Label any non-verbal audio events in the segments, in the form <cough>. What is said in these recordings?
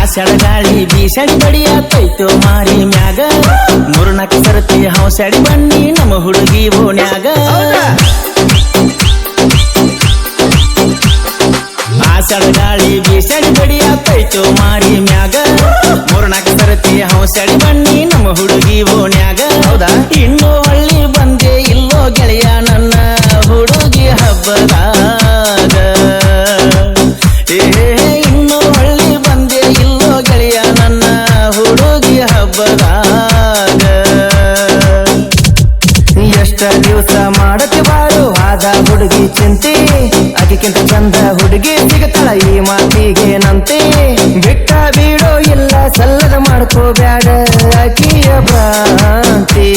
ಆಸೆಳ ಗಾಳಿ ಬೀಸಡಿ ಬಡಿಯಾತೈತೋ ಮಾರಿ ಮ್ಯಾಗ. ಮೂರ್ನಾಲ್ಕು ಸರತಿ ಹೌಸಡಿ ಬನ್ನಿ ನಮ್ಮ ಹುಡುಗಿ ಓಣ್ಯಾಗ. ಆಸೆಳ ಗಾಳಿ ಬೀಸಡಿ ಬಡಿಯಾತೈತೋ ಮಾರಿ ಮ್ಯಾಗ. ಮೂರ್ನಾಲ್ಕು ಸರತಿ ಹೌಸಡಿ ಬನ್ನಿ ನಮ್ಮ ಹುಡುಗಿ ಓಣ್ಯಾಗ. ದಿವಸ ಮಾಡತಿ ಬಾಳು. ಆದ ಹುಡುಗಿ ಚಿಂತೆ ಅದಕ್ಕಿಂತ ಚಂದ ಹುಡುಗಿ ಸಿಗತಾಳ ಈ ಮಾತಿಗೆ ನಂತೆ. ಬಿಟ್ಟ ಬೀಡೋ ಇಲ್ಲ, ಸಲ್ಲದ ಮಾಡ್ಕೋಬ್ಯಾಡ ಅಕಿಯ ಭ್ರಾಂತಿ.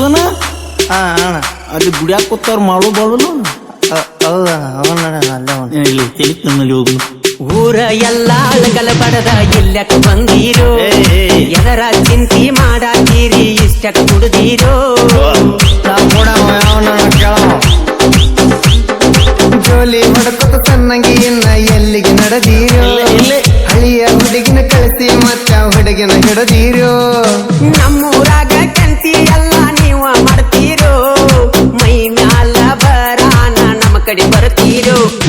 ಹಾ ಅಣ್ಣ. ಅಲ್ಲಿ ಗುಡಿಯಾಕ ಕೂತವ್ರು? ಮಾಡು ಬಾಳು ಇಲ್ಲಿ ತಲೆ ಹೋಗು. ಊರ ಎಲ್ಲ ಅಳಗಲ ಬಡದ ಇಲ್ಲಕ ಬಂದೀರೋ. ಎದರ ಚಿಂತಿ ಮಾಡಾತೀರಿ ಇಷ್ಟಕ ಕುಡ್ದೀರೋ. ಜೋಲಿ ಹೊಡಕೊತ ತನ್ನಂಗಿ ಇನ್ನ ಎಲ್ಲಿಗೆ ನಡೆದೀರೋ. ಹಳಿಯ ಹುಡುಗಿನ ಕಳಿಸಿ ಮತ್ತ ಹುಡುಗಿನ ಹಿಡದೀರೋ ನಮ್ಮೂರಾಗ ಕಂತಿ ಎಲ್ಲ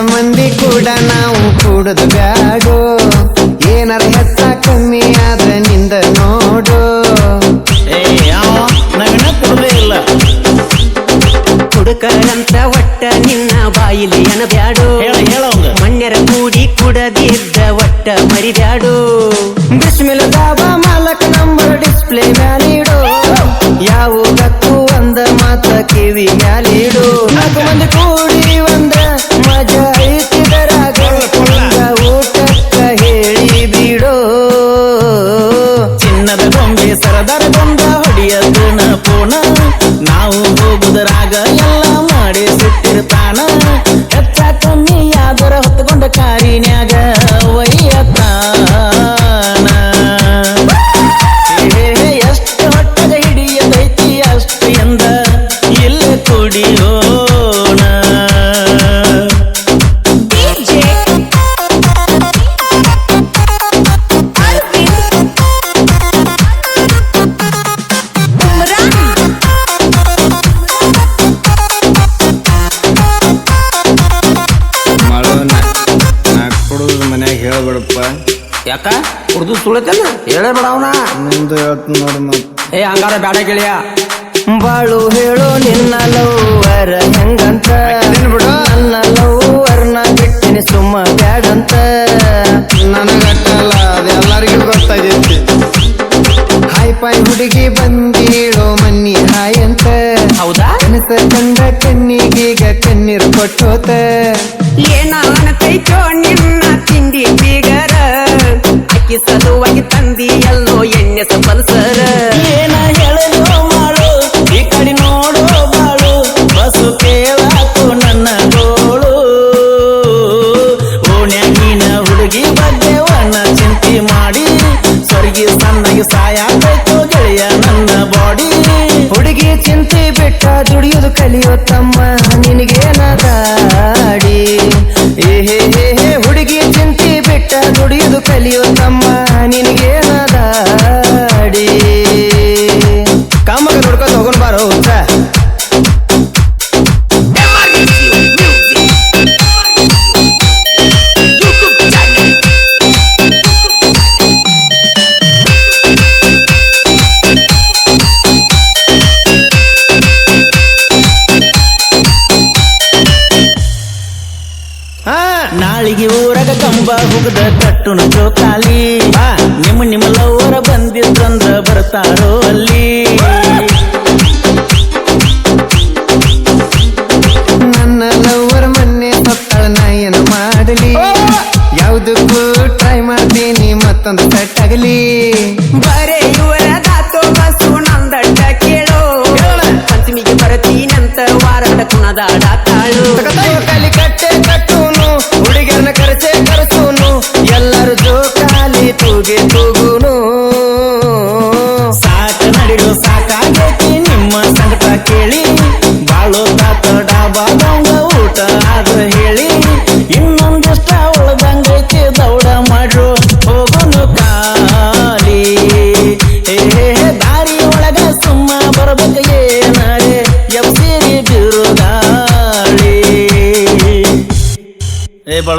ಮಂದಿ ಕೂಡ ನಾವು ಕೂಡದು ಬ್ಯಾಡು. ಏನಾರ ಹೆಚ್ಚ ಕಮ್ಮಿ ಆದ್ರೆ ನಿಂದ ನೋಡು. ಇಲ್ಲ. ಕುಡುಕರಂತ ಒಟ್ಟ ನಿನ್ನ ಬಾಯಿಲಿ ಬ್ಯಾಡು ಮಣ್ಣರ ಹೇಳವಂಗ ಮಣ್ಯರ ಕೂಡಿ ಕುಡದಿದ್ದ ಒಟ್ಟ ಮರಿಬ್ಯಾಡು. ಬಿಸ್ಮಿಲ್ ಬಾಬಾ ಮಾಲಕ ನಂಬರ್ ಡಿಸ್ಪ್ಲೇ ಮ್ಯಾಲಿಡು. ಯಾವುದಕ್ಕೂ ಒಂದ ಮಾತ ಕಿವಿ ಮ್ಯಾಲಿಡು. ನಾಲ್ಕು ಮಂದಿ ಕೂಡಿ ಸರದಾರ ಗೊಂಬ ಕುಡಿದು ಮನ್ಯಾಗ ಹೇಳ್ಬೇಡಪ್ಪ. ಯಾಕ? ಉರ್ದು ಸುಳತಲ್ಲ ಹೇಳೇ ಬೇಡವನ ನಿಂದು ಹೇಳ್ತೀನಿ ನೋಡಿ ಮತ್ತೆ ಏ ಹಂಗಾರ ಬೇಡ ಗೆಳೆಯ. ಬಾಳು ಹೇಳು ನಿನ್ನ ಲವ್ವರ ಹೆಂಗಂತ? ಹಾಕಿದೀನಿ ಬಿಡು. ನನ್ನ ಲವ್ವರ್ನ ಬಿಟ್ಟಿನಿ ಸುಮ್ಮ ಬ್ಯಾಡಂತ. ನನಗಟ್ಟಲ್ಲ ಅದು ಎಲ್ಲರಿಗೂ ಗೊತ್ತಾಗೈತಿ. ಹಾಯ್ ಪಾಯ್ ಹುಡುಗಿ ಬಂದೀಳು ಮನ್ನಿ ಹಾಯ್ ಅಂತ. ಹೌದಾ? ಕನಸ ಕಂಡ ಕಣ್ಣಿಗೀಗ ಕಣ್ಣೀರು ಕೊಟ್ಟೋತ. ಏನಾನ ಕೈ ನಿನ್ನ ತಿಂಡಿ ಬೀಗರ ಅಕ್ಕಿ ಸಲುವಾಗಿ ತಂದಿ ಎಲ್ಲೋ ಎಣ್ಣೆ ಸಪಲ್ಸರ ಏನ ಹೇಳಲು ಮಾಡು, ಈ ಕಡೆ ನೋಡು ಬಾಳು ಬಸ್ಸು ಕೇಳಾಕು ನನ್ನ ಗೋಳು ಓಣ್ಯಾಗಿನ ಹುಡುಗಿ ಬಗ್ಗೆ ಒಣ ಚಿಂತೆ ಮಾಡಿ, ಸ್ವರ್ಗಿ ಸಣ್ಣಗೆ ಸಾಯಾಗಬೇಕು ಗೆಳೆಯ ನನ್ನ ಬಾಡಿ. ಹುಡುಗಿ ಚಿಂತೆ ಬಿಟ್ಟ ದುಡಿಯೋದು ಕಲಿಯೋ ತಮ್ಮ ನಿನಗೇನ ಏ ಏ ಹೇ. ದುಡಿಯುದು ಕಲಿಯೋ ನಮ್ಮ ನಿನಗೇನದಾಡಿ ಹುಗದ ಕಟ್ಟುನ ಜೋಕಾಲಿ. ನಿಮ್ಮ ನಿಮ್ಮ ಲವರ ಬಂದಿದ್ದಂದ್ರ ಬರ್ತಾರೋ ಅಲ್ಲಿ. ನನ್ನ ಲವರ್ ಮೊನ್ನೆ ಸತ್ತಾಳ ನಾ ಏನ ಮಾಡಲಿ? ಯಾವುದಕ್ಕೂ ಟ್ರೈ ಮಾಡ್ತೀನಿ ಮತ್ತೊಂದು ಕಟ್ಟಾಗಲಿ ಆಗಲಿ. ಬರೇ ಇವರ ದಾತೋ ಬಸ್ಸು ನಂದಡ್ಡ ಕೇಳೋ. ಪಂಚಮಿಗೆ ಬರತೀನಂತ ವಾರದ ಕುಣದಾಡ ತಾಳು ಕಲಿ ಕಟ್ಟೆ. ಜೋಕಾಲಿ ತೂಗೆ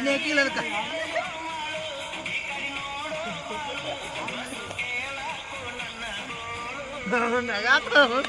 ये एक ही लड़का। <laughs> नगाता तो। हूँ